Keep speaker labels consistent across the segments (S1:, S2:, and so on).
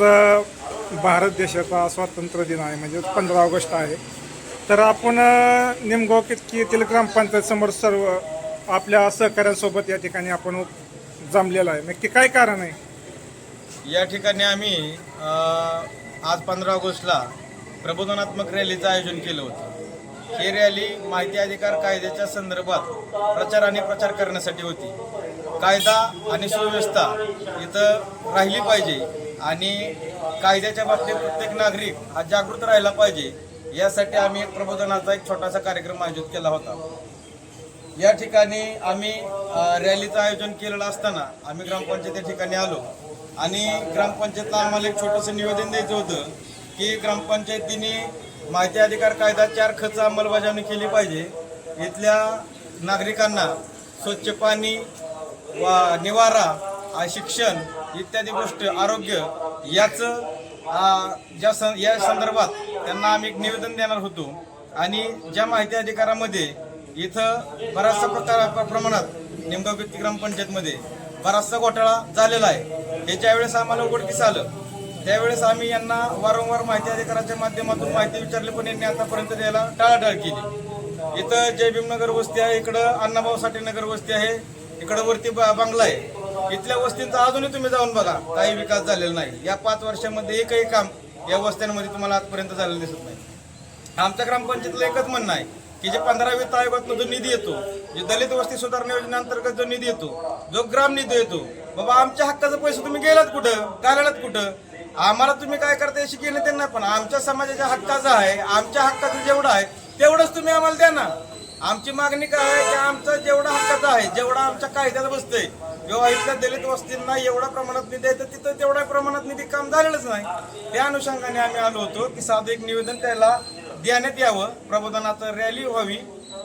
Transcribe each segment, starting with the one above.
S1: आज भारत देशाचा स्वातंत्र्य दिन आहे म्हणजे पंधरा ऑगस्ट आहे. तर आपण निमगाव कितकी येथील ग्रामपंचायत समोर सर्व आपल्या सहकाऱ्यांसोबत या ठिकाणी आपण जमलेला आहे. नक्की काय कारण आहे?
S2: या ठिकाणी आम्ही आज पंधरा ऑगस्टला प्रबोधनात्मक रॅलीचं आयोजन केलं होतं. ही रॅली माहिती अधिकार कायद्याच्या संदर्भात प्रचार आणि प्रचार करण्यासाठी होती. कायदा आणि सुव्यवस्था इथं राहिली पाहिजे. आणि कायद्याच्या बाबतीत प्रत्येक नागरिक हा जागृत राहिला पाहिजे. यासाठी आम्ही एक प्रबोधनाचा एक छोटासा कार्यक्रम आयोजित केला होता. या ठिकाणी आम्ही रॅलीचं आयोजन केलेलं असताना आम्ही ग्रामपंचायत या ठिकाणी आलो. आणि ग्रामपंचायतला आम्हाला एक छोटंसं निवेदन द्यायचं होतं की ग्रामपंचायतीने माहिती अधिकार कायदा चार खर्च अंमलबजावणी केली पाहिजे. इथल्या नागरिकांना स्वच्छ पाणी वा निवारा शिक्षण इत्यादी गोष्टी आरोग्य याचं ज्या सं या संदर्भात त्यांना आम्ही एक निवेदन देणार होतो. आणि ज्या माहिती अधिकारामध्ये इथं बराचसा प्रकार प्र- प्रमाणात निमगाव व्यक्ती ग्रामपंचायतमध्ये बराचसा घोटाळा झालेला आहे. हे वेळेस आम्हाला उघडकीस आलं त्यावेळेस आम्ही यांना वारंवार माहिती अधिकाराच्या माध्यमातून माहिती विचारली पण यांनी आतापर्यंत द्यायला टाळाटाळ केली. इथं जय भीमनगर वस्ती आहे इकडं अण्णाभाऊ साठे नगर वस्ती आहे इकडं वरती ब- बंगला आहे. इथल्या वस्तींचा अजूनही तुम्ही जाऊन बघा. काही विकास झालेला नाही. या पाच वर्षामध्ये एकही काम या वस्त्यांमध्ये तुम्हाला आजपर्यंत झालेलं दिसत नाही. आमच्या ग्रामपंचायतीला एकच म्हणणं आहे की जे पंधरा वित्त आयोगातून जो निधी येतो जे दलित वस्ती सुधारणा योजनेअंतर्गत जो निधी येतो जो ग्राम निधी येतो बाबा आमच्या हक्काचा पैसे तुम्ही गेलात कुठं? घालायलात कुठं? आम्हाला तुम्ही काय करता याची केलं त्यांना पण. आमच्या समाजाच्या हक्काचा आहे आमच्या हक्काचं जेवढं आहे तेवढंच तुम्ही आम्हाला द्या ना. आमची मागणी काय आहे की आमचा जेवढा हक्काचा आहे जेवढा आमच्या कायद्यात बसतंय किंवा इथल्या दलित वस्तींना एवढ्या प्रमाणात निधी आहे तर तिथं तेवढ्या प्रमाणात निधी काम झालेलंच नाही. त्या अनुषंगाने आम्ही आलो होतो की साधं एक निवेदन त्याला देण्यात यावं. प्रबोधनाचं रॅली व्हावी.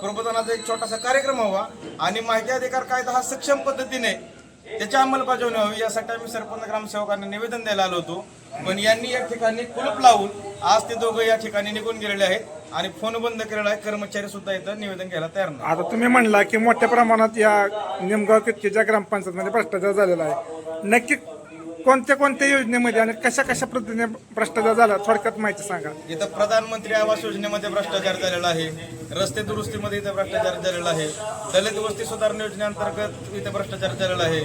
S2: प्रबोधनाचा एक छोटासा कार्यक्रम व्हावा आणि माहिती अधिकार कायदा हा सक्षम पद्धतीने त्याची अंमलबजावणी व्हावी यासाठी आम्ही सरपंच ग्रामसेवकांना निवेदन द्यायला आलो होतो. पण यांनी या ठिकाणी कुलूप लावून आज ते दोघं या ठिकाणी निघून गेलेले आहेत. आणि फोन बंद केलेला आहे. कर्मचारी सुद्धा इथं निवेदन घ्यायला तयार नाही.
S1: आता तुम्ही म्हणला की मोठ्या प्रमाणात या निमगाव कितकीच्या ग्रामपंचायतमध्ये भ्रष्टाचार झालेला आहे नक्की कोणत्या कोणत्या योजनेमध्ये आणि कशा कशा पद्धतीने भ्रष्टाचार झाला थोडक्यात माहिती सांगा.
S2: इथं प्रधानमंत्री आवास योजनेमध्ये भ्रष्टाचार झालेला आहे. रस्ते दुरुस्तीमध्ये इथं भ्रष्टाचार झालेला आहे. दलित वस्ती सुधारणा योजनेअंतर्गत इथं भ्रष्टाचार झालेला आहे.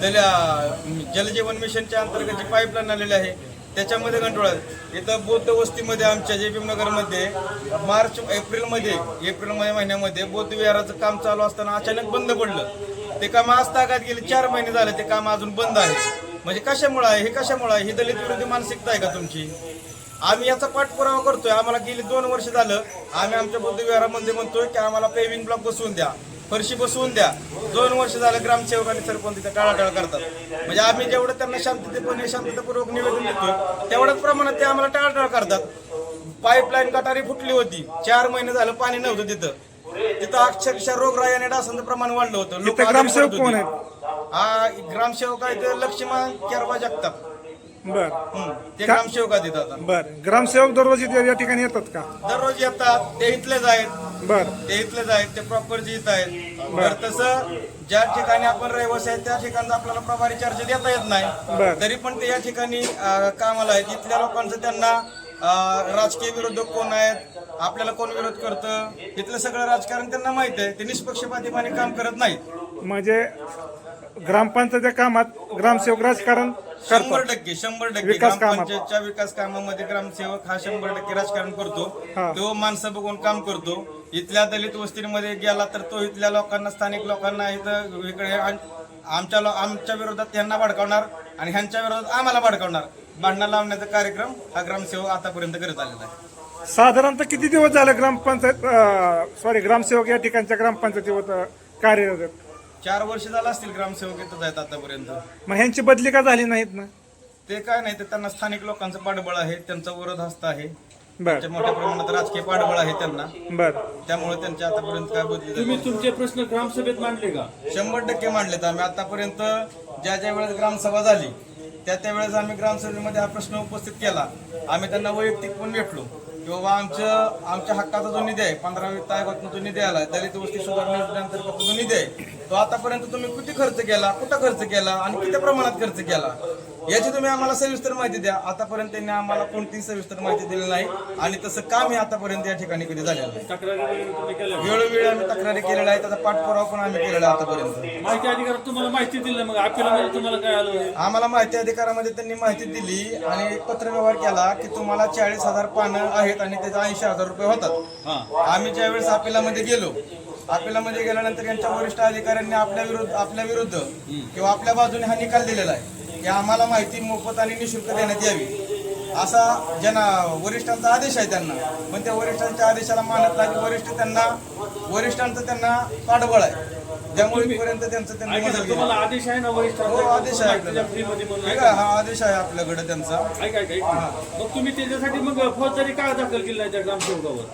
S2: दल्या जलजीवन मिशनच्या अंतर्गत जी पाईपलाईन आलेली आहे त्याच्यामध्ये कंट्रोल आहे. इथं बौद्ध वस्तीमध्ये आमच्या जे नगरमध्ये मार्च एप्रिलमध्ये एप्रिल महिन्यामध्ये बौद्ध विहाराचं काम चालू असताना अचानक बंद पडलं. ते काम आज तागात गेले चार महिने झाले ते काम अजून बंद आहे म्हणजे कशामुळे आहे हे कशामुळे आहे? ही दलित विरोधी मानसिकता आहे का तुमची? आम्ही याचा पाठपुरावा करतोय. आम्हाला गेली दोन वर्ष झालं. आम्ही आमच्या बौद्ध विहारामध्ये म्हणतोय की आम्हाला पेविंग ब्लॉक बसवून द्या. फरशी बसवून द्या. दोन वर्ष झालं ग्रामसेवक आणि सरपंच तिथे टाळाटाळ करतात. म्हणजे आम्ही जेवढं त्यांना शांततेपणे शांततापूर्वक निवेदन देतोय तेवढ्याच प्रमाणात ते आम्हाला टाळाटाळ करतात. पाईपलाईन गटारी फुटली होती. चार महिने झालं पाणी नव्हतं तिथं. तिथं अक्षरशः रोगराई डासांचं प्रमाण वाढलं होतं. लोक
S1: ग्रामसेवक कोण
S2: होते. हा ग्रामसेवक आहे ते लक्ष्मण केरबा जगताप.
S1: बर.
S2: ते ग्रामसेवक आहेत आता.
S1: बर. ग्रामसेवक दररोज इथे या ठिकाणी येतात का?
S2: दररोज येतात. ते इथलेच आहेत.
S1: बर.
S2: ते इथलेच आहेत ते प्रॉपर इथं आहेत. तर तसं ज्या ठिकाणी आपण रहिवासी आहेत त्या ठिकाणचा आपल्याला प्रभारी चर्चा देता येत
S1: बरं.
S2: नाही तरी पण ते या ठिकाणी अं, कामाला आहेत. इथल्या लोकांचं त्यांना अं, राजकीय विरोधक कोण आहेत आपल्याला कोण विरोध करतं? इथलं सगळं राजकारण त्यांना माहीत आहे. ते निष्पक्षपातीपणे काम करत नाहीत.
S1: म्हणजे ग्रामपंचायतीच्या कामात ग्रामसेवक राजकारण
S2: शंभर टक्के शंभर टक्के
S1: विकास कामात.
S2: ग्रामपंचायतच्या विकास कामामध्ये ग्रामसेवक हा शंभर टक्के राजकारण करतो. तो माणसं बघून काम करतो इथल्या दलित वस्तीमध्ये गेला तर तो इथल्या लोकांना स्थानिक लोकांना इथं इकडे आण- आमच्या लो- आमच्या विरोधात यांना भडकावणार आणि ह्यांच्या विरोधात आम्हाला भडकावणार भांडणं लावण्याचा कार्यक्रम हा ग्रामसेवक आतापर्यंत करत आलेला आहे
S1: साधारणतः किती दिवस झाले ग्रामपंचायत सॉरी ग्रामसेवक या ठिकाणच्या ग्रामपंचायतीवर अं, कार्यरत आहेत?
S2: चार वर्ष झालं असतील ग्रामसेवक इथंच आहेत आतापर्यंत.
S1: मग ह्यांची बदली का झाली नाहीत ना
S2: ते काय नाही ते त्यांना स्थानिक लोकांचं पाठबळ आहे त्यांचा विरोध हस्त आहे.
S1: बर.
S2: त्यांच्या मोठ्या प्रमाणात राजकीय पाठबळ आहे त्यांना.
S1: बर.
S2: त्यामुळे त्यांच्या आतापर्यंत काय बदली झाली
S3: तुम्ही तुमचे प्रश्न ग्रामसभेत मांडले का?
S2: शंभर टक्के मांडलेत आम्ही. आतापर्यंत ज्या ज्या वेळेस ग्रामसभा झाली त्या त्या वेळेस आम्ही ग्रामसभेमध्ये हा प्रश्न उपस्थित केला. आम्ही त्यांना वैयक्तिक पण भेटलो. किंवा आमचं आमच्या हक्काचा जो निधी आहे पंधरावी तारखेपासून जो निधी आला दलित वस्ती सुधारणा योजनेअंतर्गत जो निधी आहे तो आतापर्यंत तुम्ही किती खर्च केला कुठं खर्च केला आणि किती प्रमाणात खर्च केला? याची तुम्ही आम्हाला सविस्तर माहिती द्या. आतापर्यंत त्यांनी आम्हाला कोणतीही सविस्तर माहिती दिली नाही. आणि तसं काम हे आतापर्यंत या ठिकाणी कधी झालेलं नाही? वेळोवेळी आम्ही तक्रारी केलेल्या आहेत. त्याचा पाठपुरावा पण आम्ही केलेला आतापर्यंत.
S3: माहिती अधिकारात तुम्हाला माहिती दिली मग अपिलामध्ये तुम्हाला काय आलं?
S2: आम्हाला माहिती अधिकारामध्ये त्यांनी माहिती दिली आणि एक पत्रव्यवहार केला की तुम्हाला चाळीस हजार पानं आहेत आणि त्याचे ऐंशी हजार रुपये होतात. आम्ही ज्यावेळेस अपिलामध्ये गेलो अपिलामध्ये गेल्यानंतर यांच्या वरिष्ठ अधिकाऱ्यांनी आपल्या विरुद्ध आपल्या विरुद्ध किंवा आपल्या बाजूने हा निकाल दिलेला आहे. की आम्हाला माहिती मोफत आणि निशुल्क देण्यात यावी. असा जना वरिष्ठांचा आदेश आहे त्यांना. पण त्या वरिष्ठांच्या आदेशाला मानत नाही वरिष्ठ त्यांना वरिष्ठांचं त्यांना पाठबळ आहे. त्यामुळे इथपर्यंत त्यांचं त्यांनी
S3: आदेश आहे ना वरिष्ठांचा?
S2: हो आदेश आहे हे हा आदेश आहे आपल्याकडे त्यांचा.
S3: मग तुम्ही त्याच्यासाठी मग फौजदारी का दाखल केली त्या ग्रामसेवकावर?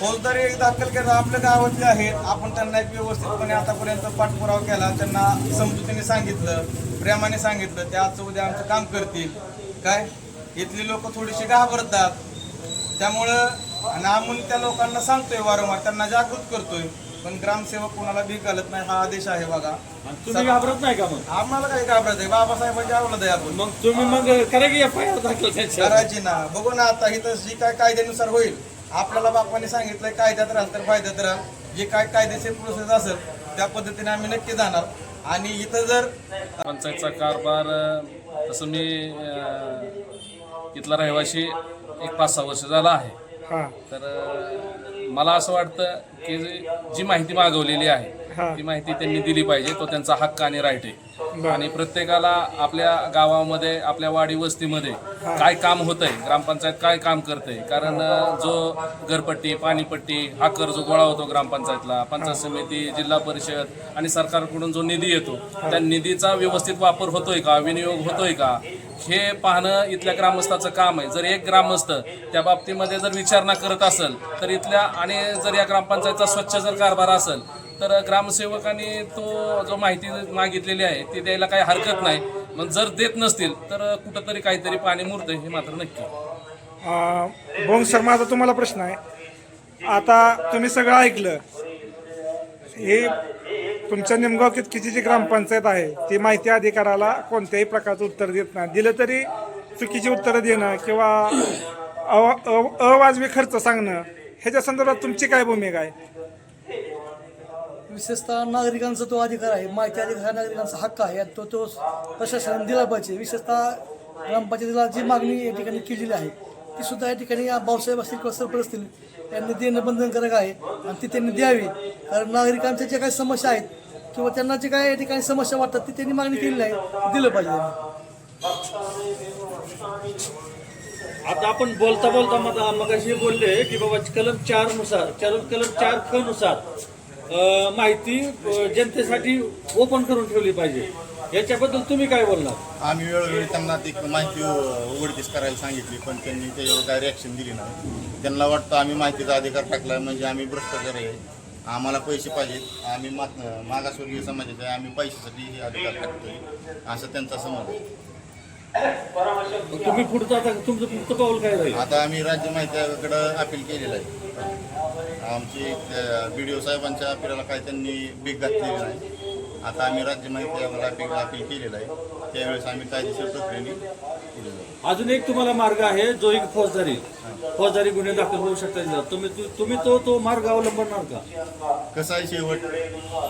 S2: फौजदारी एक दाखल केला आपल्या गावातले आहेत. आपण त्यांना एक व्यवस्थितपणे आतापर्यंत पाठपुरावा केला. त्यांना समजुतीने सांगितलं प्रेमाने सांगितलं ते आजचं उद्या आमचं काम करतील. काय? इथली लोक थोडीशी घाबरतात. त्यामुळं आणि आम्ही त्या लोकांना सांगतोय वारंवार त्यांना जागृत करतोय. पण ग्रामसेवक कोणाला भी घालत नाही हा आदेश आहे बघा.
S3: तुम्ही घाबरत नाही का मग?
S2: आम्हाला काही घाबरत आहे बाबासाहेबांची आवडत आहे आपण.
S3: मग तुम्ही मग करा की एफ आय आर दाखल त्यांच्यावर?
S2: करायची ना. बघू ना आता इथं जी काय कायद्यानुसार होईल. आपल्याला बापाने सांगितलंय कायद्यात राहाल तर फायद्यात राहाल जे काय कायदेशीर प्रोसेस असेल त्या पद्धतीने आम्ही नक्की जाणार. आणि इथं जर
S4: पंचायतचा कारभार तसं मी इथला रहिवासी एक पाच सहा वर्ष झाला आहे.
S1: हा.
S4: तर मला असं वाटतं की जी- माहिती मागवलेली
S1: हा.
S4: आहे ती माहिती त्यांनी दिली पाहिजे तो त्यांचा हक्क आणि राईट आहे. आणि प्रत्येकाला आपल्या गावामध्ये आपल्या वाडी वस्तीमध्ये काय काम होतंय ग्रामपंचायत काय काम करते कारण जो घरपट्टी पाणीपट्टी हा कर जो गोळा होतो ग्रामपंचायतला पंचायत समिती जिल्हा परिषद आणि सरकारकडून जो निधी येतो त्या निधीचा व्यवस्थित वापर होतोय का? विनियोग होतोय का? हे पाहणं इथल्या ग्रामस्थाचं काम आहे. जर एक ग्रामस्थ त्या बाबतीमध्ये जर विचारणा करत असेल तर इथल्या आणि जर या ग्रामपंचायतचा स्वच्छ जर कारभार असेल तर ग्रामसेवकांनी तो जो माहिती मागितलेली आहे ती द्यायला काही हरकत नाही. मग जर देत नसतील तर कुठंतरी काहीतरी पाणी मुरतं हे मात्र नक्की.
S1: बोंग सर माझा तुम्हाला प्रश्न आहे. आता तुम्ही सगळं ऐकलं. हे तुमच्या निमगाव कितकीची जी ग्रामपंचायत आहे ती माहिती अधिकाराला कोणत्याही प्रकारचं उत्तर देत नाही. दिलं तरी चुकीची उत्तरं देणं किंवा अवा अवाजवी खर्च सांगणं ह्याच्या संदर्भात तुमची काय भूमिका आहे?
S5: विशेषतः नागरिकांचा तो अधिकार आहे माहिती अधिकार हा नागरिकांचा हक्क आहे आणि तो तो प्रशासनाने दिला पाहिजे. विशेषतः ग्रामपंचायतीला जी मागणी या ठिकाणी केलेली आहे ती सुद्धा या ठिकाणी या भाऊसाहेब असतील किंवा सरपंच असतील यांनी देणं बंधनकारक आहे आणि ती त्यांनी द्यावी. कारण नागरिकांच्या ज्या काही समस्या आहेत किंवा त्यांना जे काय या ठिकाणी समस्या वाटतात ती त्यांनी मागणी केलेली आहे दिलं पाहिजे.
S3: आता आपण बोलता बोलता मग मगाशी बोलले की बाबा कलम चारनुसार कलम कलम चार ख नुसार माहिती जनतेसाठी ओपन करून ठेवली पाहिजे. याच्याबद्दल तुम्ही काय बोलणार?
S6: आम्ही वेळोवेळी त्यांना ती माहिती उघडकीस करायला सांगितली पण त्यांनी त्याच्यावर काय रिॲक्शन दिली नाही. त्यांना वाटतं आम्ही माहितीचा अधिकार टाकला म्हणजे आम्ही भ्रष्टाचार आहे. आम्हाला पैसे पाहिजेत आम्ही मात मागासवर्गीय समाजाचे आहे, आम्ही पैशासाठी हे अधिकार टाकतोय असं त्यांचा समज आहे.
S3: तुम्ही पुढचं आता तुमचं पुढचं पाऊल काय राहील?
S6: आता आम्ही राज्य माहिती आयोगाकडं अपील केलेलं आहे. आमची बी डी ओ साहेबांच्या अपिलाला काय त्यांनी बीक घातलेली नाही. आता आम्ही राज्य माहिती आयोगाला अपील अपील केलेलं आहे. त्यावेळेस आम्ही कायदेशीर प्रक्रियेने पुढे जाऊ.
S3: अजून एक तुम्हाला मार्ग आहे जो एक फौजदारी. फौजदारी गुन्हे दाखल होऊ शकतात तुम्ही तु- तुम्ही तो तो मार्ग अवलंबणार का?
S6: कसं आहे शेवट?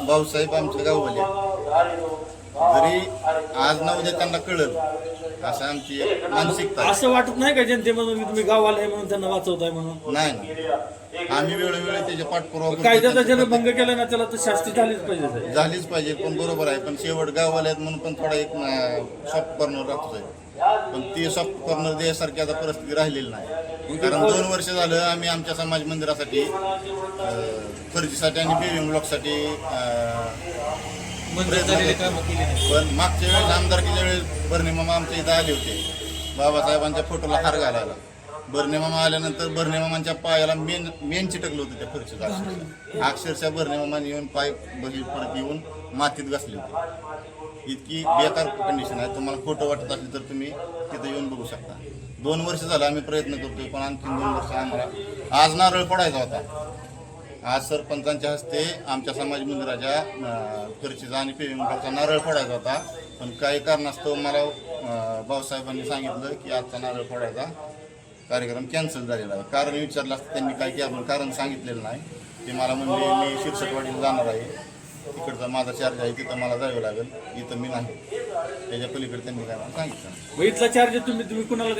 S6: भाऊसाहेब आमच्या गाववाले जरी आज ना उद्या त्यांना कळलं असं आमची एक मानसिकता आहे.
S3: असं वाटत नाही का जनतेमधून की तुम्ही गावाला आहे म्हणून त्यांना वाचवताय म्हणून
S6: नाही आम्ही वेळोवेळी त्याचे पाठपुरावा करतो.
S3: कायद्याचा ज्याने भंग केला ना त्याला तर शास्ती झालीच पाहिजे साहेब.
S6: झालीच पाहिजे पण बरोबर आहे पण शेवट गाववाले आहेत म्हणून पण थोडा एक सॉफ्ट कॉर्नर आहे पण ते सॉफ्ट कॉर्नर द्यायसारखी आता परिस्थिती राहिलेली नाही कारण दोन वर्ष झालं आम्ही आमच्या समाज मंदिरासाठी अं, फर्जीसाठी आणि बेविंग ब्लॉकसाठी पण मागच्या वेळेस आमदारकीच्या वेळेस बर्णे मामा आमच्या इथं आले होते. बाबासाहेबांच्या फोटोला हार घालायला. बर्णे मामा आल्यानंतर बर्णे मामांच्या पायाला मेन मेन चिटकलं होतं त्या फरशीत अक्षरशः. अक्षरशः बर्णे मामाने येऊन पाय बही परत येऊन मातीत घासले होते. इतकी बेकार कंडिशन आहे. तुम्हाला खोटं वाटत असेल तर तुम्ही तिथं येऊन बघू शकता. दोन वर्ष झालं आम्ही प्रयत्न करतोय पण आणखी दोन वर्ष आम्हाला आज नारळ पडायचा होता. आज सरपंचांच्या हस्ते आमच्या समाज मंदिराच्या अं, आणि पेमेंटचा नारळ फोडायचा होता. पण काही कारणास्तव मला भाऊसाहेबांनी सांगितलं की आजचा नारळ फोडायचा कार्यक्रम कॅन्सल झालेला आहे. कारण विचारलं असतं त्यांनी काय की आपण कारण सांगितलेलं नाही. ते मला म्हणजे मी शिरसटवाडीला जाणार आहे. तिकडचा माझा चार्ज आहे तिथं मला जावं लागेल. इथं मी नाही. त्याच्या पलीकडे त्यांनी काय मला सांगितलं
S3: इथला चार्ज तुम्ही तुम्ही कुणाला